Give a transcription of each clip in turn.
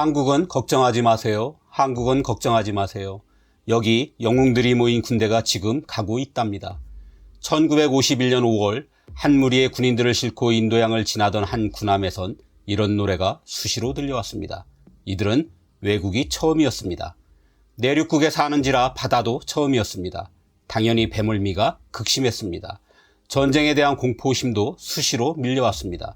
한국은 걱정하지 마세요. 한국은 걱정하지 마세요. 여기 영웅들이 모인 군대가 지금 가고 있답니다. 1951년 5월 한 무리의 군인들을 싣고 인도양을 지나던 한 군함에선 이런 노래가 수시로 들려왔습니다. 이들은 외국이 처음이었습니다. 내륙국에 사는지라 바다도 처음이었습니다. 당연히 배멀미가 극심했습니다. 전쟁에 대한 공포심도 수시로 밀려왔습니다.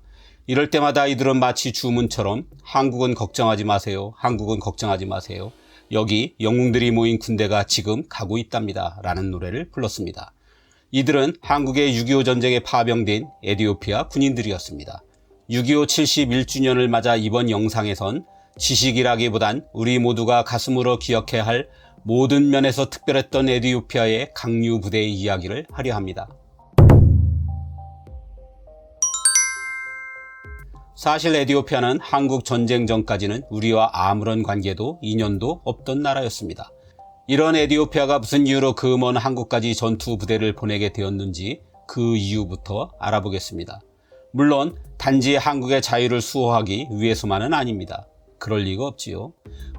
이럴 때마다 이들은 마치 주문처럼 한국은 걱정하지 마세요. 한국은 걱정하지 마세요. 여기 영웅들이 모인 군대가 지금 가고 있답니다. 라는 노래를 불렀습니다. 이들은 한국의 6.25 전쟁에 파병된 에디오피아 군인들이었습니다. 6.25 71주년을 맞아 이번 영상에선 지식이라기보단 우리 모두가 가슴으로 기억해야 할 모든 면에서 특별했던 에디오피아의 강류 부대의 이야기를 하려 합니다. 사실 에디오피아는 한국 전쟁 전까지는 우리와 아무런 관계도 인연도 없던 나라였습니다. 이런 에디오피아가 무슨 이유로 그 먼 한국까지 전투 부대를 보내게 되었는지 그 이유부터 알아보겠습니다. 물론 단지 한국의 자유를 수호하기 위해서만은 아닙니다. 그럴 리가 없지요.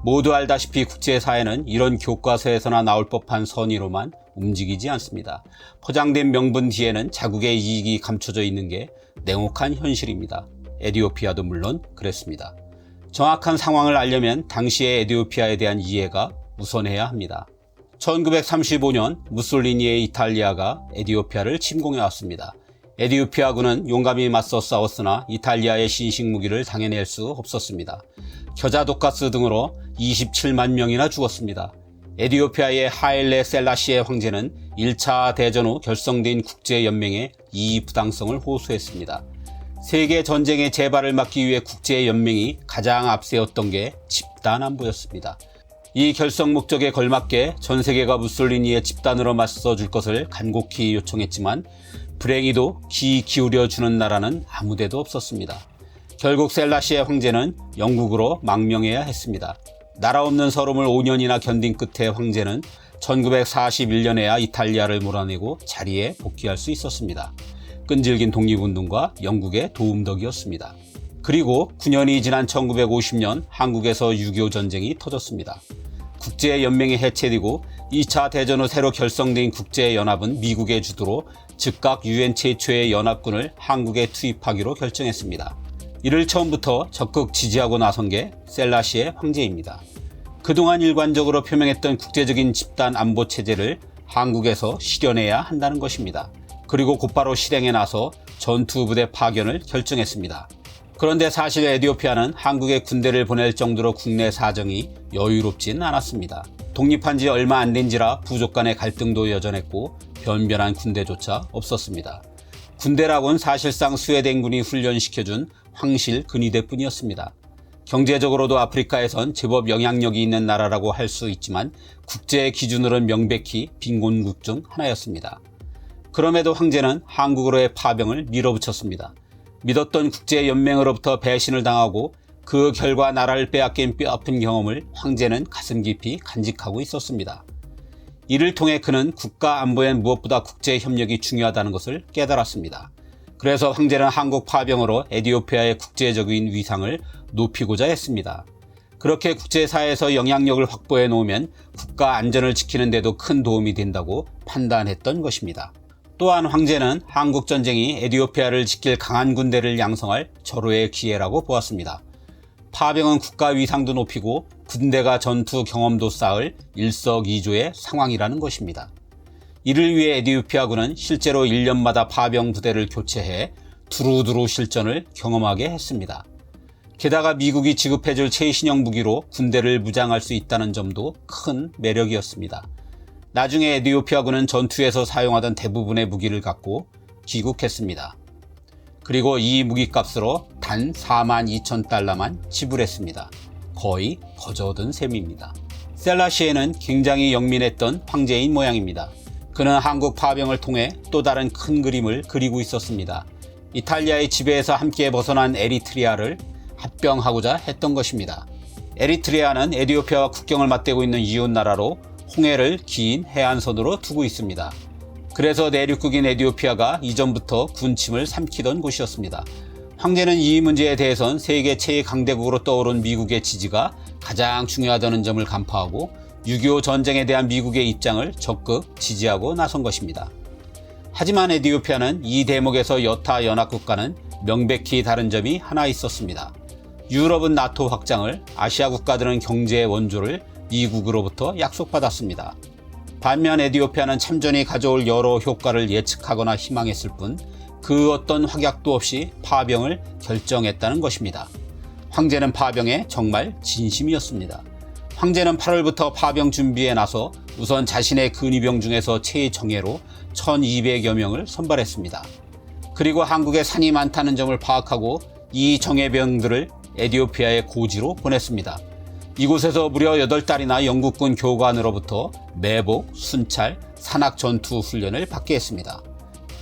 모두 알다시피 국제사회는 이런 교과서에서나 나올 법한 선의로만 움직이지 않습니다. 포장된 명분 뒤에는 자국의 이익이 감춰져 있는 게 냉혹한 현실입니다. 에디오피아도 물론 그랬습니다. 정확한 상황을 알려면 당시의 에디오피아에 대한 이해가 우선해야 합니다. 1935년 무솔리니의 이탈리아가 에디오피아를 침공해 왔습니다. 에디오피아군은 용감히 맞서 싸웠으나 이탈리아의 신식 무기를 당해낼 수 없었습니다. 겨자 독가스 등으로 27만 명이나 죽었습니다. 에디오피아의 하일레 셀라시의 황제는 1차 대전 후 결성된 국제연맹에 이 부당성을 호소했습니다. 세계 전쟁의 재발을 막기 위해 국제 연맹이 가장 앞세웠던 게 집단 안보였습니다. 이 결성 목적에 걸맞게 전 세계가 무솔리니의 집단으로 맞서 줄 것을 간곡히 요청했지만 불행히도 귀 기울여 주는 나라는 아무데도 없었습니다. 결국 셀라시의 황제는 영국으로 망명해야 했습니다. 나라 없는 서름을 5년이나 견딘 끝에 황제는 1941년에야 이탈리아를 몰아내고 자리에 복귀할 수 있었습니다. 끈질긴 독립운동과 영국의 도움덕이었습니다. 그리고 9년이 지난 1950년 한국에서 6.25 전쟁이 터졌습니다. 국제연맹이 해체되고 2차 대전 후 새로 결성된 국제연합은 미국의 주도로 즉각 유엔 최초의 연합군을 한국에 투입하기로 결정했습니다. 이를 처음부터 적극 지지하고 나선 게 셀라시의 황제입니다. 그동안 일관적으로 표명했던 국제적인 집단 안보 체제를 한국에서 실현해야 한다는 것입니다. 그리고 곧바로 실행에 나서 전투부대 파견을 결정했습니다. 그런데 사실 에디오피아는 한국에 군대를 보낼 정도로 국내 사정이 여유롭진 않았습니다. 독립한 지 얼마 안 된지라 부족 간의 갈등도 여전했고 변변한 군대조차 없었습니다. 군대라곤 사실상 스웨덴 군이 훈련시켜준 황실 근위대뿐이었습니다. 경제적으로도 아프리카에선 제법 영향력이 있는 나라라고 할 수 있지만 국제 기준으로는 명백히 빈곤국 중 하나였습니다. 그럼에도 황제는 한국으로의 파병을 밀어붙였습니다. 믿었던 국제연맹으로부터 배신을 당하고 그 결과 나라를 빼앗긴 뼈아픈 경험을 황제는 가슴 깊이 간직하고 있었습니다. 이를 통해 그는 국가 안보엔 무엇보다 국제 협력이 중요하다는 것을 깨달았습니다. 그래서 황제는 한국 파병으로 에디오피아의 국제적인 위상을 높이고자 했습니다. 그렇게 국제사회에서 영향력을 확보해 놓으면 국가 안전을 지키는 데도 큰 도움이 된다고 판단했던 것입니다. 또한 황제는 한국 전쟁이 에디오피아를 지킬 강한 군대를 양성할 절호의 기회라고 보았습니다. 파병은 국가 위상도 높이고 군대가 전투 경험도 쌓을 일석이조의 상황이라는 것입니다. 이를 위해 에디오피아군은 실제로 1년마다 파병 부대를 교체해 두루두루 실전을 경험하게 했습니다. 게다가 미국이 지급해줄 최신형 무기로 군대를 무장할 수 있다는 점도 큰 매력이었습니다. 나중에 에디오피아군은 전투에서 사용하던 대부분의 무기를 갖고 귀국했습니다. 그리고 이 무기값으로 단 4만 2천 달러만 지불했습니다. 거의 거저 얻은 셈입니다. 셀라시에는 굉장히 영민했던 황제인 모양입니다. 그는 한국 파병을 통해 또 다른 큰 그림을 그리고 있었습니다. 이탈리아의 지배에서 함께 벗어난 에리트리아를 합병하고자 했던 것입니다. 에리트리아는 에디오피아와 국경을 맞대고 있는 이웃 나라로 홍해를 긴 해안선으로 두고 있습니다. 그래서 내륙국인 에디오피아가 이전부터 군침을 삼키던 곳이었습니다. 황제는 이 문제에 대해선 세계 제2강대국으로 떠오른 미국의 지지가 가장 중요하다는 점을 간파하고 6.25 전쟁에 대한 미국의 입장을 적극 지지하고 나선 것입니다. 하지만 에디오피아는 이 대목에서 여타 연합국가는 명백히 다른 점이 하나 있었습니다. 유럽은 나토 확장을, 아시아 국가들은 경제의 원조를 미국으로부터 약속받았습니다. 반면 에디오피아는 참전이 가져올 여러 효과를 예측하거나 희망했을 뿐 그 어떤 확약도 없이 파병을 결정했다는 것입니다. 황제는 파병에 정말 진심이었습니다. 황제는 8월부터 파병 준비에 나서 우선 자신의 근위병 중에서 최정예로 1200여 명을 선발했습니다. 그리고 한국에 산이 많다는 점을 파악하고 이 정예병들을 에디오피아의 고지로 보냈습니다. 이곳에서 무려 8달이나 영국군 교관으로부터 매복, 순찰, 산악 전투 훈련을 받게 했습니다.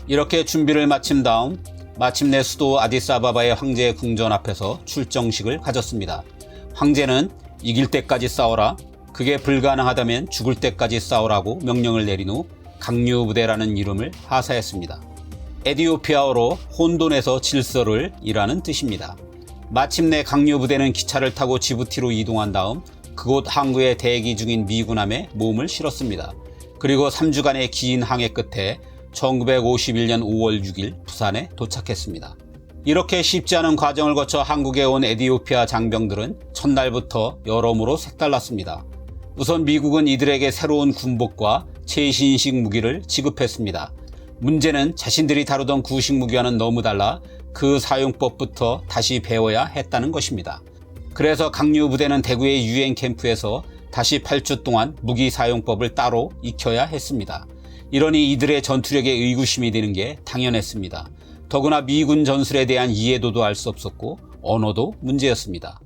이렇게 준비를 마친 다음 마침내 수도 아디스아바바의 황제 궁전 앞에서 출정식을 가졌습니다. 황제는 이길 때까지 싸워라. 그게 불가능하다면 죽을 때까지 싸우라고 명령을 내린 후 강류부대라는 이름을 하사했습니다. 에디오피아어로 혼돈에서 질서를 이라는 뜻입니다. 마침내 강류부대는 기차를 타고 지부티로 이동한 다음 그곳 항구에 대기 중인 미군함에 몸을 실었습니다. 그리고 3주간의 긴 항해 끝에 1951년 5월 6일 부산에 도착했습니다. 이렇게 쉽지 않은 과정을 거쳐 한국에 온 에디오피아 장병들은 첫날부터 여러모로 색달랐습니다. 우선 미국은 이들에게 새로운 군복과 최신식 무기를 지급했습니다. 문제는 자신들이 다루던 구식 무기와는 너무 달라 그 사용법부터 다시 배워야 했다는 것입니다. 그래서 강류 부대는 대구의 유엔 캠프에서 다시 8주 동안 무기 사용법을 따로 익혀야 했습니다. 이러니 이들의 전투력에 의구심이 드는 게 당연했습니다. 더구나 미군 전술에 대한 이해도도 알 수 없었고 언어도 문제였습니다.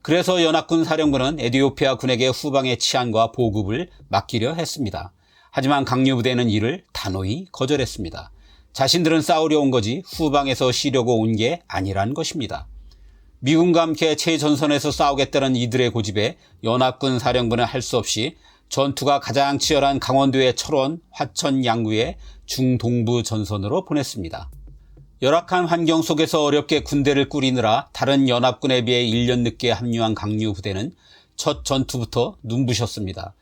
그래서 연합군 사령부는 에디오피아 군에게 후방의 치안과 보급을 맡기려 했습니다. 하지만 강류부대는 이를 단호히 거절했습니다. 자신들은 싸우려 온 거지 후방에서 쉬려고 온 게 아니란 것입니다. 미군과 함께 최전선에서 싸우겠다는 이들의 고집에 연합군 사령부는 할 수 없이 전투가 가장 치열한 강원도의 철원, 화천, 양구의 중동부 전선으로 보냈습니다. 열악한 환경 속에서 어렵게 군대를 꾸리느라 다른 연합군에 비해 1년 늦게 합류한 강류 부대는 첫 전투부터 눈부셨습니다.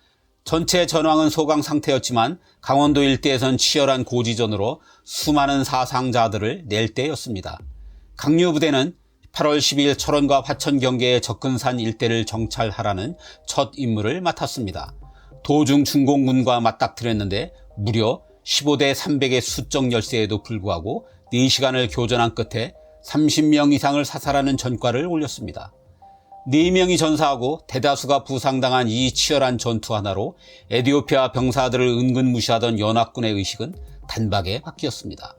전체 전황은 소강 상태였지만 강원도 일대에선 치열한 고지전으로 수많은 사상자들을 낼 때였습니다. 강류 부대는 8월 12일 철원과 화천 경계의 접근산 일대를 정찰하라는 첫 임무를 맡았습니다. 도중 중공군과 맞닥뜨렸는데 무려 15대 300의 수적 열세에도 불구하고 4시간을 교전한 끝에 30명 이상을 사살하는 전과를 올렸습니다. 4명이 전사하고 대다수가 부상당한 이 치열한 전투 하나로 에디오피아 병사들을 은근 무시하던 연합군의 의식은 단박에 바뀌었습니다.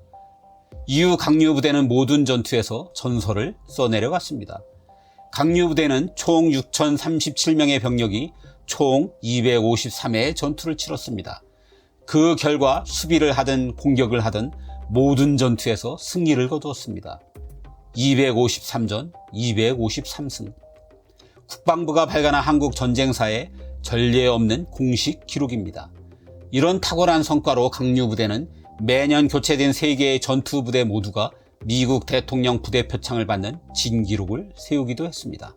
이후 강류부대는 모든 전투에서 전설을 써내려갔습니다. 강류부대는 총 6,037명의 병력이 총 253회의 전투를 치렀습니다. 그 결과 수비를 하든 공격을 하든 모든 전투에서 승리를 거두었습니다. 253전 253승. 국방부가 발간한 한국 전쟁사에 전례 없는 공식 기록입니다. 이런 탁월한 성과로 강류부대는 매년 교체된 세 개의 전투부대 모두가 미국 대통령 부대 표창을 받는 진기록을 세우기도 했습니다.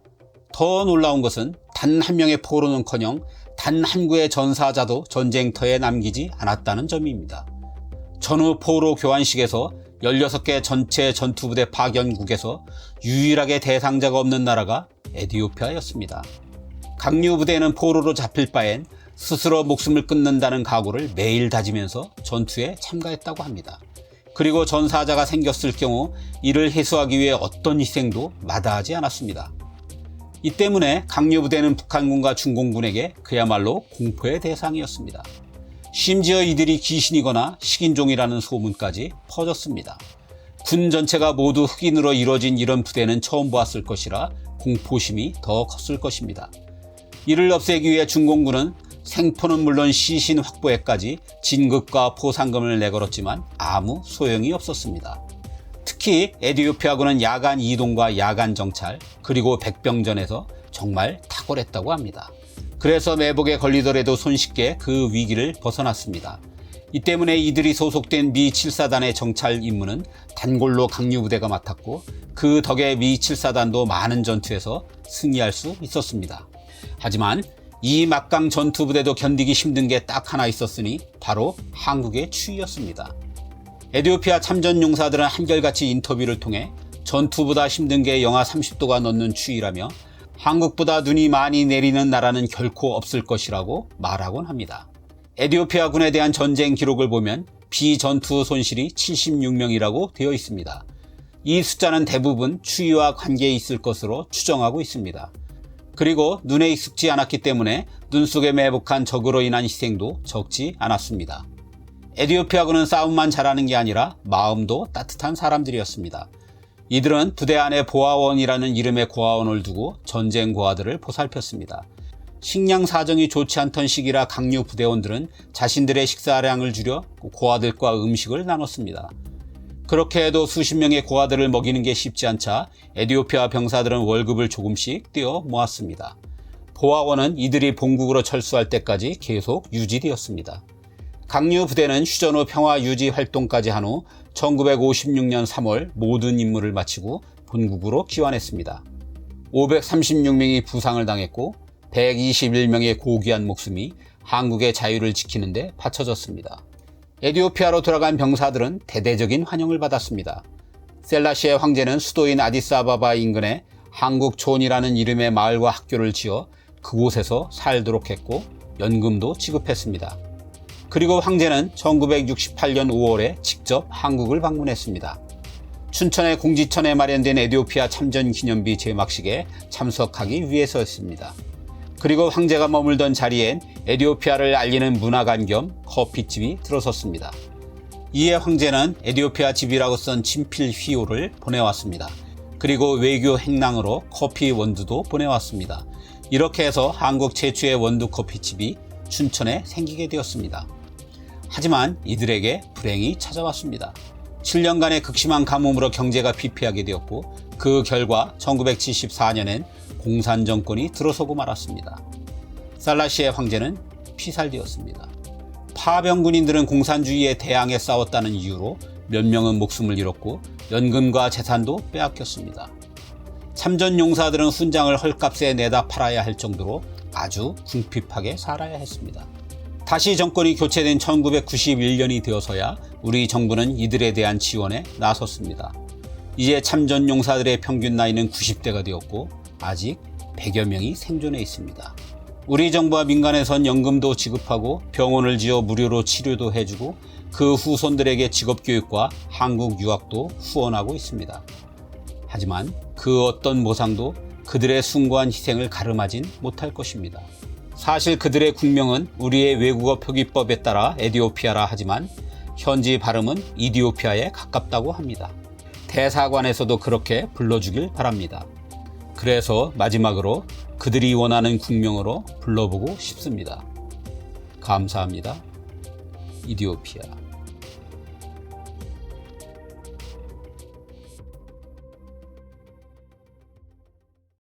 더 놀라운 것은 단 한 명의 포로는커녕 단 한 구의 전사자도 전쟁터에 남기지 않았다는 점입니다. 전후 포로 교환식에서 16개 전체 전투부대 파견국에서 유일하게 대상자가 없는 나라가 에디오피아였습니다. 강류 부대는 포로로 잡힐 바엔 스스로 목숨을 끊는다는 각오를 매일 다지면서 전투에 참가했다고 합니다. 그리고 전사자가 생겼을 경우 이를 해소하기 위해 어떤 희생도 마다하지 않았습니다. 이 때문에 강류 부대는 북한군과 중공군에게 그야말로 공포의 대상이었습니다. 심지어 이들이 귀신이거나 식인종이라는 소문까지 퍼졌습니다. 군 전체가 모두 흑인으로 이루어진 이런 부대는 처음 보았을 것이라 공포심이 더 컸을 것입니다. 이를 없애기 위해 중공군은 생포는 물론 시신 확보에까지 진급과 포상금을 내걸었지만 아무 소용이 없었습니다. 특히 에디오피아군은 야간 이동과 야간 정찰 그리고 백병전에서 정말 탁월했다고 합니다. 그래서 매복에 걸리더라도 손쉽게 그 위기를 벗어났습니다. 이 때문에 이들이 소속된 미 7사단의 정찰 임무는 단골로 강류 부대가 맡았고 그 덕에 미 7사단도 많은 전투에서 승리할 수 있었습니다. 하지만 이 막강 전투 부대도 견디기 힘든 게 딱 하나 있었으니 바로 한국의 추위였습니다. 에디오피아 참전 용사들은 한결같이 인터뷰를 통해 전투보다 힘든 게 영하 30도가 넘는 추위라며 한국보다 눈이 많이 내리는 나라는 결코 없을 것이라고 말하곤 합니다. 에디오피아군에 대한 전쟁 기록을 보면 비전투 손실이 76명이라고 되어 있습니다. 이 숫자는 대부분 추위와 관계에 있을 것으로 추정하고 있습니다. 그리고 눈에 익숙지 않았기 때문에 눈 속에 매복한 적으로 인한 희생도 적지 않았습니다. 에디오피아군은 싸움만 잘하는 게 아니라 마음도 따뜻한 사람들이었습니다. 이들은 부대 안에 보아원이라는 이름의 고아원을 두고 전쟁 고아들을 보살폈습니다. 식량 사정이 좋지 않던 시기라 강류 부대원들은 자신들의 식사량을 줄여 고아들과 음식을 나눴습니다. 그렇게 해도 수십 명의 고아들을 먹이는 게 쉽지 않자 에디오피아 병사들은 월급을 조금씩 떼어 모았습니다. 보아원은 이들이 본국으로 철수할 때까지 계속 유지되었습니다. 강류 부대는 휴전 후 평화 유지 활동까지 한 후 1956년 3월 모든 임무를 마치고 본국으로 귀환했습니다. 536명이 부상을 당했고 121명의 고귀한 목숨이 한국의 자유를 지키는데 바쳐졌습니다. 에디오피아로 돌아간 병사들은 대대적인 환영을 받았습니다. 셀라시의 황제는 수도인 아디스아바바 인근에 한국촌이라는 이름의 마을과 학교를 지어 그곳에서 살도록 했고 연금도 지급했습니다. 그리고 황제는 1968년 5월에 직접 한국을 방문했습니다. 춘천의 공지천에 마련된 에디오피아 참전 기념비 제막식에 참석하기 위해서였습니다. 그리고 황제가 머물던 자리엔 에디오피아를 알리는 문화관 겸 커피집이 들어섰습니다. 이에 황제는 에디오피아 집이라고 쓴 친필 휘호를 보내왔습니다. 그리고 외교 행랑으로 커피 원두도 보내왔습니다. 이렇게 해서 한국 최초의 원두 커피집이 춘천에 생기게 되었습니다. 하지만 이들에게 불행이 찾아왔습니다. 7년간의 극심한 가뭄으로 경제가 피폐하게 되었고 그 결과 1974년엔 공산 정권이 들어서고 말았습니다. 살라시의 황제는 피살되었습니다. 파병 군인들은 공산주의에 대항해 싸웠다는 이유로 몇 명은 목숨을 잃었고 연금과 재산도 빼앗겼습니다. 참전 용사들은 훈장을 헐값에 내다 팔아야 할 정도로 아주 궁핍하게 살아야 했습니다. 다시 정권이 교체된 1991년이 되어서야 우리 정부는 이들에 대한 지원에 나섰습니다. 이제 참전 용사들의 평균 나이는 90대가 되었고 아직 100여 명이 생존해 있습니다. 우리 정부와 민간에선 연금도 지급하고 병원을 지어 무료로 치료도 해주고 그 후손들에게 직업교육과 한국 유학도 후원하고 있습니다. 하지만 그 어떤 보상도 그들의 숭고한 희생을 가름하진 못할 것입니다. 사실 그들의 국명은 우리의 외국어 표기법에 따라 에디오피아라 하지만 현지 발음은 이디오피아에 가깝다고 합니다. 대사관에서도 그렇게 불러주길 바랍니다. 그래서 마지막으로 그들이 원하는 국명으로 불러보고 싶습니다. 감사합니다. 이디오피아.